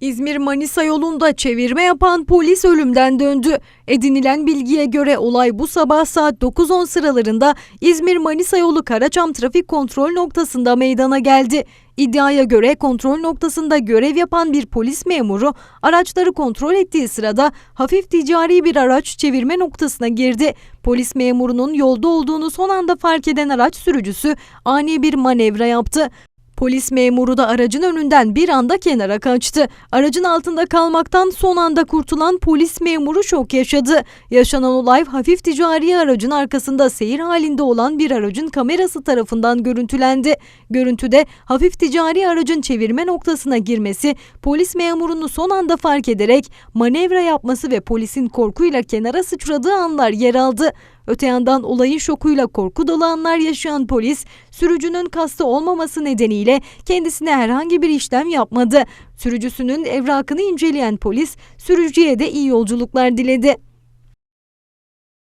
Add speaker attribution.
Speaker 1: İzmir-Manisa yolunda çevirme yapan polis ölümden döndü. Edinilen bilgiye göre olay bu sabah saat 9.10 sıralarında İzmir-Manisa yolu Karaçam trafik kontrol noktasında meydana geldi. İddiaya göre kontrol noktasında görev yapan bir polis memuru araçları kontrol ettiği sırada hafif ticari bir araç çevirme noktasına girdi. Polis memurunun yolda olduğunu son anda fark eden araç sürücüsü ani bir manevra yaptı. Polis memuru da aracın önünden bir anda kenara kaçtı. Aracın altında kalmaktan son anda kurtulan polis memuru şok yaşadı. Yaşanan olay hafif ticari aracın arkasında seyir halinde olan bir aracın kamerası tarafından görüntülendi. Görüntüde hafif ticari aracın çevirme noktasına girmesi, polis memurunu son anda fark ederek manevra yapması ve polisin korkuyla kenara sıçradığı anlar yer aldı. Öte yandan olayın şokuyla korku dolu anlar yaşayan polis, sürücünün kastı olmaması nedeniyle kendisine herhangi bir işlem yapmadı. Sürücüsünün evrakını inceleyen polis, sürücüye de iyi yolculuklar diledi.